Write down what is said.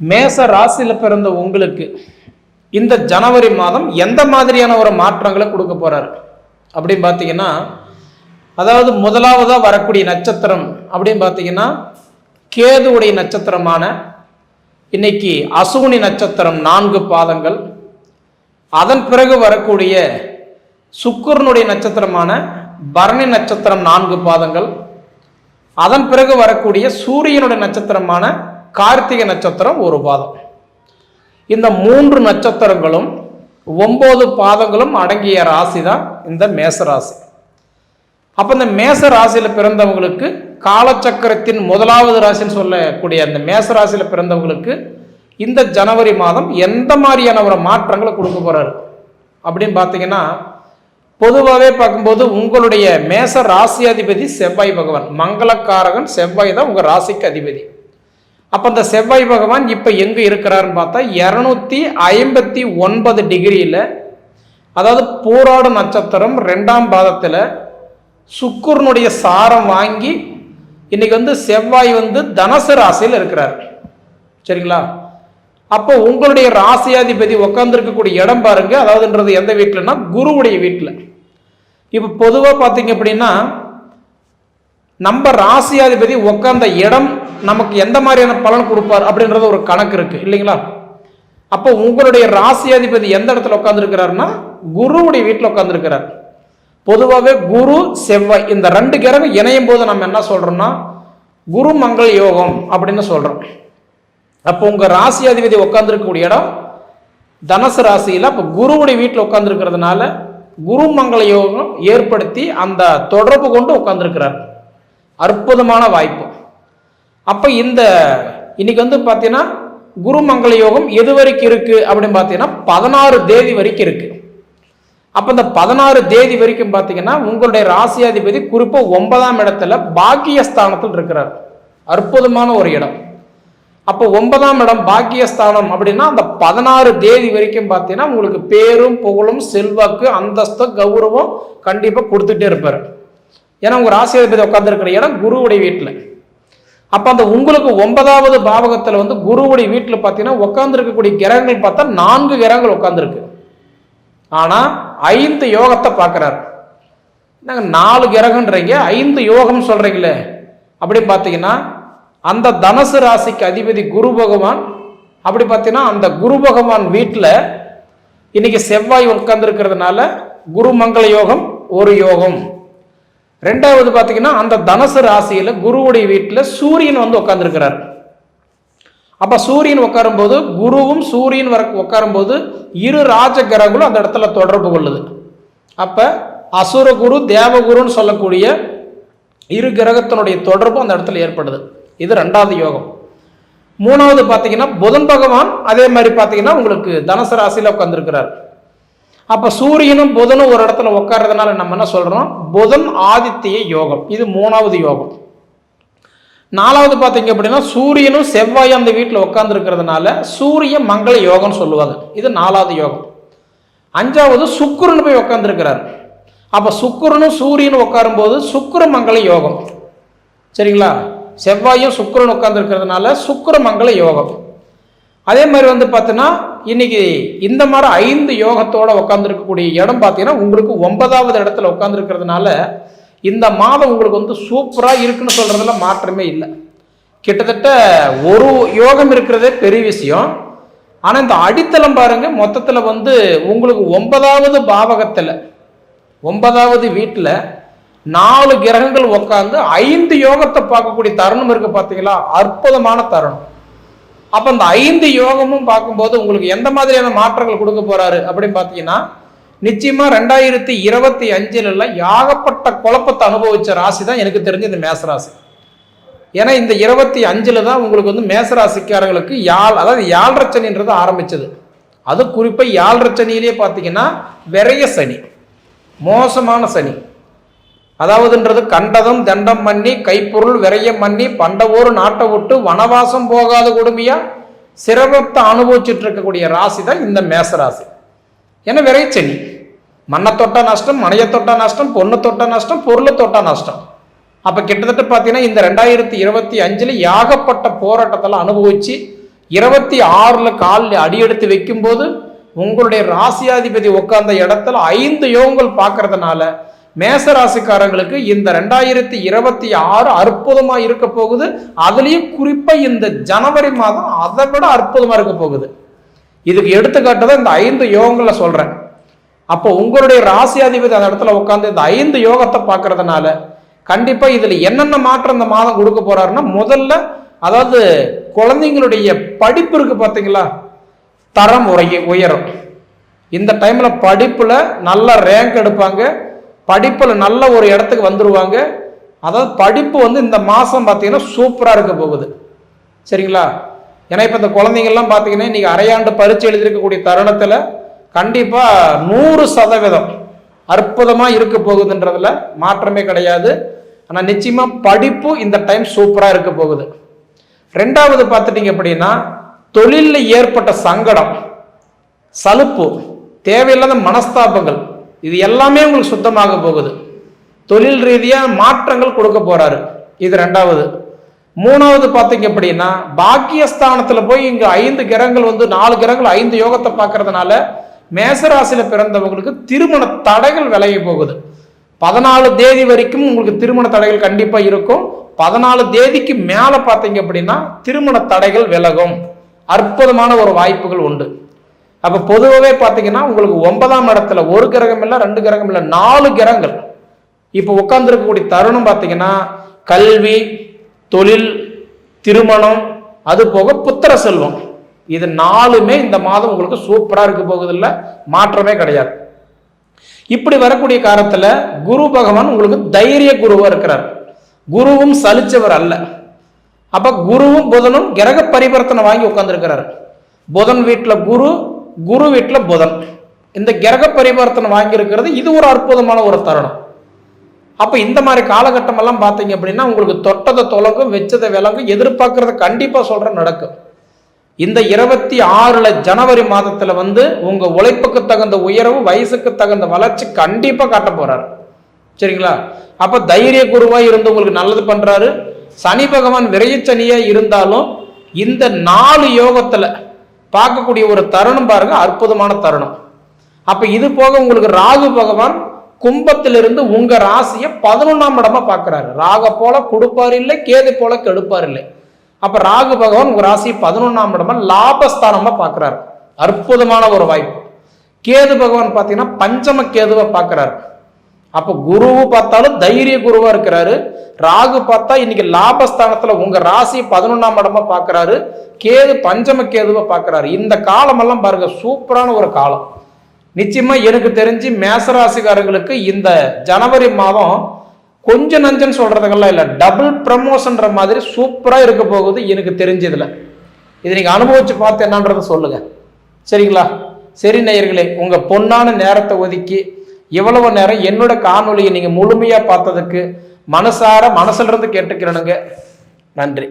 மேச ராசியில் பிறந்த உங்களுக்கு இந்த ஜனவரி மாதம் எந்த மாதிரியான ஒரு மாற்றங்களை கொடுக்க போறாரு? அப்படின்னு பார்த்தீங்கன்னா அதாவது முதலாவதாக வரக்கூடிய நட்சத்திரம் அப்படின்னு பார்த்தீங்கன்னா கேதுவுடைய நட்சத்திரமான இன்னைக்கு அசுகுனி நட்சத்திரம் நான்கு பாதங்கள். அதன் பிறகு வரக்கூடிய சுக்கரனுடைய நட்சத்திரமான பரணி நட்சத்திரம் நான்கு பாதங்கள். அதன் பிறகு வரக்கூடிய சூரியனுடைய நட்சத்திரமான கார்த்திகை நட்சத்திரம் ஒரு பாதம். இந்த மூன்று நட்சத்திரங்களும் ஒன்பது பாதங்களும் அடங்கிய ராசி தான் இந்த மேச ராசி அப்போ இந்த மேச ராசியில் பிறந்தவங்களுக்கு காலச்சக்கரத்தின் முதலாவது ராசின்னு சொல்லக்கூடிய அந்த மேச ராசியில் பிறந்தவங்களுக்கு இந்த ஜனவரி மாதம் எந்த மாதிரியான ஒரு மாற்றங்களை கொடுக்க போகிறாரு அப்படின்னு பார்த்தீங்கன்னா பொதுவாகவே பார்க்கும்போது உங்களுடைய மேச ராசி அதிபதி செவ்வாய் பகவான். மங்களக்காரகன் செவ்வாய் தான் உங்கள் ராசிக்கு அதிபதி. அப்போ அந்த செவ்வாய் பகவான் இப்போ எங்கே இருக்கிறாருன்னு பார்த்தா இரநூத்தி ஐம்பத்தி ஒன்பது டிகிரியில் அதாவது பூராட நட்சத்திரம் ரெண்டாம் பாதத்தில் சுக்குரனுடைய சாரம் வாங்கி இன்னைக்கு வந்து செவ்வாய் வந்து தனசு ராசியில் இருக்கிறார். சரிங்களா? அப்போ உங்களுடைய ராசியாதிபதி உட்காந்துருக்கக்கூடிய இடம் பாருங்க. அதாவதுன்றது எந்த வீட்டில்னா குருவுடைய வீட்டில். இப்போ பொதுவாக பார்த்தீங்க அப்படின்னா நம்ம ராசியாதிபதி உட்கார்ந்த இடம் நமக்கு எந்த மாதிரியான பலன் கொடுப்பார் அப்படின்றது ஒரு கணக்கு இருக்கு இல்லைங்களா? அப்போ உங்களுடைய ராசியாதிபதி எந்த இடத்துல உட்காந்துருக்கிறாருன்னா குருவுடைய வீட்டில் உட்காந்துருக்கிறார் பொதுவாகவே குரு செவ்வாய் இந்த ரெண்டு கிரகம் இணையும் போது நம்ம என்ன சொல்றோம்னா குரு மங்கள் யோகம் அப்படின்னு சொல்றோம். அப்போ உங்க ராசியாதிபதி உட்காந்துருக்கக்கூடிய இடம் தனுசு ராசியில் அப்போ குருவுடைய வீட்டில் உட்காந்துருக்கிறதுனால குரு மங்கள யோகம் ஏற்படுத்தி அந்த தொடர்பு கொண்டு உட்காந்துருக்கிறார் அற்புதமான வாய்ப்பு. அப்போ இந்த இன்னைக்கு வந்து பார்த்தீங்கன்னா குரு மங்கள யோகம் எது வரைக்கும் இருக்கு அப்படின்னு பார்த்தீங்கன்னா பதினாறு தேதி வரைக்கும் இருக்கு. அப்போ இந்த பதினாறு தேதி வரைக்கும் பார்த்தீங்கன்னா உங்களுடைய ராசியாதிபதி குறிப்பாக ஒன்பதாம் இடத்துல பாக்கியஸ்தானத்தில் இருக்கிறார். அற்புதமான ஒரு இடம். அப்போ ஒன்பதாம் இடம் பாக்கியஸ்தானம் அப்படின்னா அந்த பதினாறு தேதி வரைக்கும் பார்த்தீங்கன்னா உங்களுக்கு பேரும் புகழும் செல்வாக்கு அந்தஸ்து கௌரவம் கண்டிப்பாக கொடுத்துட்டே இருப்பார். ஏன்னா உங்கள் ராசியாதிபதி உட்காந்துருக்கிற இடம் குருவுடைய வீட்டில். அப்போ அந்த உங்களுக்கு ஒன்பதாவது பாவகத்தில் வந்து குருவுடைய வீட்டில் பார்த்தீங்கன்னா உட்காந்துருக்கக்கூடிய கிரகங்கள் பார்த்தா நான்கு கிரகங்கள் உட்காந்துருக்கு ஆனால் ஐந்து யோகத்தை பார்க்குறாரு. நாங்கள் நாலு கிரகன்றீங்க ஐந்து யோகம் சொல்கிறீங்களே அப்படின்னு பார்த்தீங்கன்னா அந்த தனுசு ராசிக்கு அதிபதி குரு பகவான் அப்படி பார்த்தீங்கன்னா அந்த குரு பகவான் வீட்டில் இன்னைக்கு செவ்வாய் உட்கார்ந்துருக்கிறதுனால குரு மங்கள யோகம் ஒரு யோகம். ரெண்டாவது பார்த்தீங்கன்னா அந்த தனசு ராசியில் குருவுடைய வீட்டில் சூரியன் வந்து உட்காந்துருக்கிறார் அப்போ சூரியன் உட்காரும்போது குருவும் சூரியன் வர உட்காரும்போது இரு ராஜ கிரகங்களும் அந்த இடத்துல தொடர்பு கொள்ளுது. அப்போ அசுரகுரு தேவகுருன்னு சொல்லக்கூடிய இரு கிரகத்தினுடைய தொடர்பு அந்த இடத்துல ஏற்படுது. இது ரெண்டாவது யோகம். மூணாவது பார்த்தீங்கன்னா புதன் பகவான் அதே மாதிரி பார்த்தீங்கன்னா உங்களுக்கு தனுசு ராசியில் உட்காந்துருக்கிறார் அப்போ சூரியனும் புதனும் ஒரு இடத்துல உட்கார்றதுனால நம்ம என்ன சொல்கிறோம் புதன் ஆதித்ய யோகம். இது மூணாவது யோகம். நாலாவது பார்த்தீங்க அப்படின்னா சூரியனும் செவ்வாயும் அந்த வீட்டில் உட்காந்துருக்கிறதுனால சூரிய மங்கள யோகம்னு சொல்லுவாங்க. இது நாலாவது யோகம். அஞ்சாவது சுக்கிரன் போய் உட்காந்துருக்கிறார் அப்போ சுக்கிரனும் சூரியனும் உட்காரும்போது சுக்கிர மங்கள யோகம். சரிங்களா? செவ்வாயும் சுக்கிரன் உட்காந்துருக்கிறதுனால சுக்கிர மங்கள யோகம். அதே மாதிரி வந்து பார்த்தீங்கன்னா இன்னைக்கு இந்த மாதிரி ஐந்து யோகத்தோட உட்காந்துருக்கக்கூடிய இடம் பார்த்தீங்கன்னா உங்களுக்கு ஒன்பதாவது இடத்துல உட்காந்துருக்கிறதுனால இந்த மாதம் உங்களுக்கு வந்து சூப்பராக இருக்குன்னு சொல்கிறதுல மாற்றமே இல்லை. கிட்டத்தட்ட ஒரு யோகம் இருக்கிறதே பெரிய விஷயம். ஆனால் இந்த அடித்தளம் பாருங்கள் மொத்தத்தில் வந்து உங்களுக்கு ஒன்பதாவது பாவகத்தில் ஒன்பதாவது வீட்டில் நாலு கிரகங்கள் உட்காந்து ஐந்து யோகத்தை பார்க்கக்கூடிய தருணம் இருக்குது பார்த்தீங்களா அற்புதமான தருணம். அப்போ இந்த ஐந்து யோகமும் பார்க்கும்போது உங்களுக்கு எந்த மாதிரியான மாற்றங்கள் கொடுக்க போறாரு அப்படின்னு பார்த்தீங்கன்னா நிச்சயமா ரெண்டாயிரத்தி இருபத்தி அஞ்சுல எல்லாம் யாகப்பட்ட குழப்பத்தை அனுபவிச்ச ராசி தான் எனக்கு தெரிஞ்ச இந்த மேசராசி. ஏன்னா இந்த இருபத்தி அஞ்சுல தான் உங்களுக்கு வந்து மேசராசிக்காரங்களுக்கு யாழ் அதாவது யாழ்ரச்சனின்றது ஆரம்பிச்சது. அது குறிப்பாக யாழ்ரச்சனியிலேயே பார்த்தீங்கன்னா விரைய சனி மோசமான சனி. அதாவதுன்றது கண்டதும் தண்டம் பண்ணி கைப்பொருள் விரயம் பண்ணி பண்டவோர் நாட்டை விட்டு வனவாசம் போகாத கொடுமையா? சிரமத்தை அனுபவிச்சுட்டு இருக்கக்கூடிய ராசி தான் இந்த மேச ராசி ஏன்னா விரைச்சனி மண்ணை தொட்டா நஷ்டம் மனையை தொட்டா நஷ்டம் பொண்ணு தொட்டா நஷ்டம் பொருளை தொட்டா நஷ்டம். அப்போ கிட்டத்தட்ட பார்த்தீங்கன்னா இந்த ரெண்டாயிரத்தி இருபத்தி அஞ்சில் யாகப்பட்ட போராட்டத்தெல்லாம் அனுபவிச்சு இருபத்தி ஆறில் காலில் அடி அடியெடுத்து வைக்கும்போது உங்களுடைய ராசியாதிபதி உட்கார்ந்த இடத்துல ஐந்து யோகங்கள் பார்க்கறதுனால மேச ராசிக்காரங்களுக்கு இந்த ரெண்டாயிரத்தி இருபத்தி ஆறு அற்புதமா இருக்க போகுது. அதுலயும் குறிப்பா இந்த ஜனவரி மாதம் அதை விட அற்புதமா இருக்க போகுது. இதுக்கு எடுத்துக்காட்டு தான் இந்த ஐந்து யோகங்களை சொல்றேன். அப்போ உங்களுடைய ராசியாதிபதி அந்த இடத்துல உட்காந்து இந்த ஐந்து யோகத்தை பார்க்கறதுனால கண்டிப்பா இதுல என்னென்ன மாற்றம் இந்த மாதம் கொடுக்க போறாருன்னா முதல்ல அதாவது குழந்தைங்களுடைய படிப்பு இருக்கு பார்த்தீங்களா? தரம் உரைய உயரும். இந்த டைம்ல படிப்புல நல்ல ரேங்க் எடுப்பாங்க. படிப்பில் நல்ல ஒரு இடத்துக்கு வந்துடுவாங்க அதாவது படிப்பு வந்து இந்த மாதம் பார்த்தீங்கன்னா சூப்பராக இருக்க போகுது. சரிங்களா? ஏன்னா இப்போ இந்த குழந்தைங்கள்லாம் பார்த்தீங்கன்னா இன்றைக்கி அரையாண்டு பரீட்சை எழுதியிருக்கக்கூடிய தருணத்தில் கண்டிப்பாக நூறு சதவீதம் அற்புதமாக இருக்க போகுதுன்றதில் மாற்றமே கிடையாது. ஆனால் நிச்சயமாக படிப்பு இந்த டைம் சூப்பராக இருக்க போகுது. ரெண்டாவது பார்த்துட்டிங்க அப்படின்னா தொழிலில் ஏற்பட்ட சங்கடம் சலுப்பு தேவையில்லாத மனஸ்தாபங்கள் இது எல்லாமே உங்களுக்கு சுத்தமாக போகுது. தொழில் ரீதியாக மாற்றங்கள் கொடுக்க போறாரு. இது ரெண்டாவது. மூணாவது பார்த்தீங்க அப்படின்னா பாக்கியஸ்தானத்தில் போய் இங்கே ஐந்து கிரகங்கள் வந்து நாலு கிரகங்கள் ஐந்து யோகத்தை பார்க்கறதுனால மேசராசியில் பிறந்தவங்களுக்கு திருமண தடைகள் விலகி போகுது. பதினாலு தேதி வரைக்கும் உங்களுக்கு திருமண தடைகள் கண்டிப்பாக இருக்கும். பதினாலு தேதிக்கு மேலே பார்த்தீங்க அப்படின்னா திருமண தடைகள் விலகும். அற்புதமான ஒரு வாய்ப்புகள் உண்டு. அப்போ பொதுவாகவே பார்த்தீங்கன்னா உங்களுக்கு ஒன்பதாம் இடத்துல ஒரு கிரகம் இல்லை ரெண்டு கிரகம் இல்லை நாலு கிரகங்கள். இப்போ உட்காந்துருக்கக்கூடிய தருணம் பார்த்தீங்கன்னா கல்வி தொழில் திருமணம் அது போக புத்திர செல்வம். இது நாலுமே இந்த மாதம் உங்களுக்கு சூப்பராக இருக்க போகுதில்ல மாற்றமே கிடையாது. இப்படி வரக்கூடிய காலத்தில் குரு பகவான் உங்களுக்கு தைரிய குருவாக இருக்கிறார். குருவும் சலிச்சவர் அல்ல. அப்போ குருவும் புதனும் கிரக பரிவர்த்தனை வாங்கி உட்காந்துருக்கிறார் புதன் வீட்டில் குரு குரு வீட்டில் புதன். இந்த கிரக பரிவர்த்தனை வாங்கியிருக்கிறது இது ஒரு அற்புதமான ஒரு தருணம். அப்போ இந்த மாதிரி காலகட்டமெல்லாம் பார்த்தீங்க அப்படின்னா உங்களுக்கு தொட்டதை தொலங்கும் வச்சதை விலங்கும் எதிர்பார்க்கறத கண்டிப்பாக சொல்கிற நடக்கும். இந்த இருபத்தி ஆறில் ஜனவரி மாதத்தில் வந்து உங்கள் உழைப்புக்கு தகுந்த உயர்வு வயசுக்கு தகுந்த வளர்ச்சி கண்டிப்பாக காட்ட போகிறாரு சரிங்களா? அப்போ தைரிய குருவாக இருந்து உங்களுக்கு நல்லது பண்ணுறாரு சனி பகவான் விரையச்சனியா இருந்தாலும் இந்த நாலு யோகத்தில் பார்க்கக்கூடிய ஒரு தருணம் பாருங்க அற்புதமான தருணம். அப்ப இது போக உங்களுக்கு ராகு பகவான் கும்பத்திலிருந்து உங்க ராசியை பதினொன்னாம் இடமா பார்க்கிறாரு. ராக போல கொடுப்பார் இல்லை கேது போல கெடுப்பார் இல்லை. அப்ப ராகு பகவான் உங்க ராசியை பதினொன்னாம் இடமா லாபஸ்தானமா பார்க்கிறாரு. அற்புதமான ஒரு வாய்ப்பு. கேது பகவான் பார்த்தீங்கன்னா பஞ்சம கேதுவை பார்க்கிறாரு. அப்போ குருவு பார்த்தாலும் தைரிய குருவா இருக்கிறாரு. ராகு பார்த்தா இன்னைக்கு லாபஸ்தானத்துல உங்க ராசி பதினொன்னாம் இடமா பாக்குறாரு கேது பஞ்சம கேதுவை பாக்குறாரு இந்த காலமெல்லாம் பாருங்க சூப்பரான ஒரு காலம். நிச்சயமா எனக்கு தெரிஞ்சு மேசராசிக்காரங்களுக்கு இந்த ஜனவரி மாதம் கொஞ்சம் நஞ்சன்னு சொல்றதுக்கெல்லாம் இல்லை டபுள் ப்ரமோஷன்ற மாதிரி சூப்பராக இருக்க போகுது எனக்கு தெரிஞ்சதுல. இது நீங்கள் அனுபவிச்சு பார்த்து என்னன்றதை சொல்லுங்க. சரிங்களா? சரி நேயர்களே உங்கள் பொன்னான நேரத்தை ஒதுக்கி இவ்வளவு நேரம் என்னோட காணொலியை நீங்கள் முழுமையாக பார்த்ததுக்கு மனசார மனசுன்றது கேட்டுக்கிறனுங்க. நன்றி.